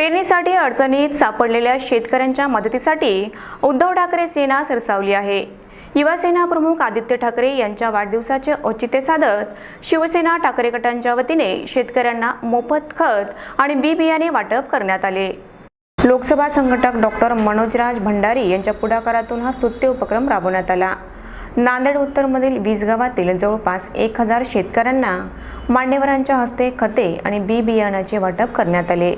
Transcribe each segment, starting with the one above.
पेरणीसाठी अडचणीत सापडलेल्या शेतकऱ्यांच्या मदतीसाठी उद्धव ठाकरे सेना सरसावली आहे. युवासेना प्रमुख आदित्य ठाकरे यांच्या वाढदिवसाचे औचित्य साधत शिवसेना ठाकरे गटांच्या वतीने शेतकऱ्यांना मोफत खत आणि बी बियाणे वाटप करण्यात आले. लोकसभा संघटक डॉक्टर मनोजराज भंडारी यांच्या पुढाकारातून हा स्तुत्य उपक्रम राबवण्यात आला. नांदेड उत्तरमधील वीज गावातील जवळपास एक हजार शेतकऱ्यांना मान्यवरांच्या हस्ते खते आणि बी बियाणाचे वाटप करण्यात आले.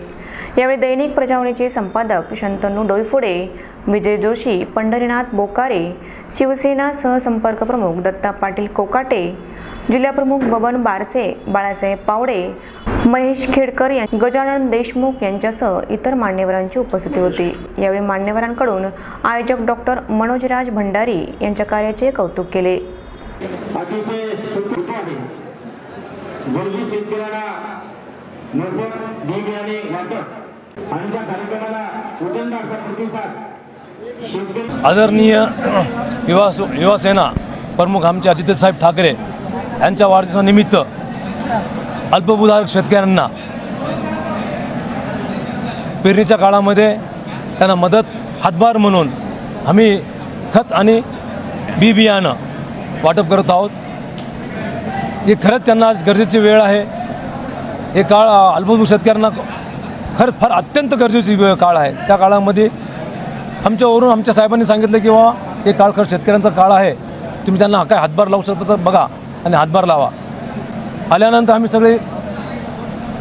यावेळी दैनिक प्रजावणीचे संपादक शंतनू डोईफुडे विजय जोशी पंढरीनाथ बोकारे शिवसेना सहसंपर्क प्रमुख दत्ता पाटील कोकाटे जिल्हाप्रमुख बबन बारसे बाळासाहेब पावडे महेश खेडकर या- गजानन देशमुख यांच्यासह इतर मान्यवरांची उपस्थिती होती. यावेळी मान्यवरांकडून आयोजक डॉक्टर मनोजराज भंडारी यांच्या कार्याचे कौतुक केले. अतिशय आदरणीय युवा युवासेना प्रमुख आमचे आदित्यसाहेब ठाकरे यांच्या वाढदिवसानिमित्त अल्पभूधारक शेतकऱ्यांना पेरणीच्या काळामध्ये त्यांना मदत हातभार म्हणून आम्ही खत आणि बी बियाणं वाटप करत आहोत. हे खरंच त्यांना आज गरजेची वेळ आहे. हे काळ अल्पभूत शेतकऱ्यांना खरं फार अत्यंत गरजेची वेळ काळ आहे. त्या काळामध्ये आमच्यावरून आमच्या साहेबांनी सांगितलं की बाबा हे काळ खरं शेतकऱ्यांचा काळ आहे. तुम्ही त्यांना काय हातभार लावू शकता तर बघा आणि हातभार लावा. आल्यानंतर आम्ही सगळे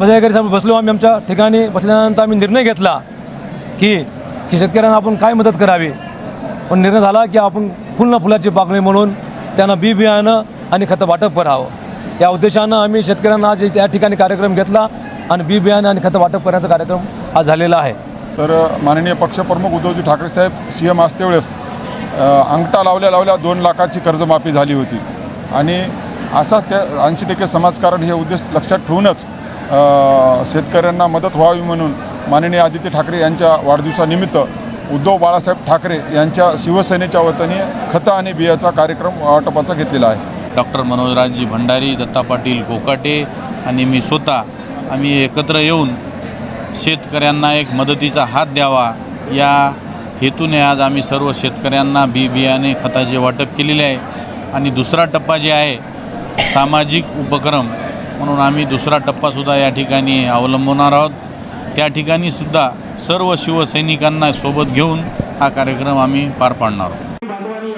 पदाधिकारी साहेब बसलो आम्ही आमच्या ठिकाणी बसल्यानंतर आम्ही निर्णय घेतला की की शेतकऱ्यांना आपण काय मदत करावी? पण निर्णय झाला की आपण फुल फुलाची पाकळी म्हणून त्यांना बी बियाणं आणि खतं वाटप करावं. या उद्देशानं आम्ही शेतकऱ्यांना आज त्या ठिकाणी कार्यक्रम घेतला आणि बी बियाणं आणि खतं वाटप करण्याचा कार्यक्रम आज झालेला आहे. तर माननीय पक्षप्रमुख उद्धवजी ठाकरे साहेब सी एम असते वेळेस अंगठा लावल्या लावल्या दोन लाखाची कर्जमाफी झाली होती. आणि असाच त्या ऐंशी टक्के समाजकारण हे उद्देश लक्षात ठेवूनच शेतकऱ्यांना मदत व्हावी म्हणून माननीय आदित्य ठाकरे यांच्या वाढदिवसानिमित्त उद्धव बाळासाहेब ठाकरे यांच्या शिवसेनेच्या वतीने खतं आणि बियाचा कार्यक्रम वाटपाचा घेतलेला आहे. डॉक्टर मनोजराजजी भंडारी दत्ता पाटील कोकाटे आणि मी स्वतः आम्ही एकत्र येऊन शेतकऱ्यांना एक मदतीचा हात द्यावा. या हेतूने आज आम्ही सर्व शेतकऱ्यांना बी बियाणे खताचे वाटप केलेले आहे. आणि दुसरा टप्पा जे आहे सामाजिक उपक्रम म्हणून आम्ही दुसरा टप्पासुद्धा या ठिकाणी अवलंबणार आहोत. त्या ठिकाणी सुद्धा सर्व शिवसैनिकांना सोबत घेऊन हा कार्यक्रम आम्ही पार पाडणार आहोत. बांधवांनी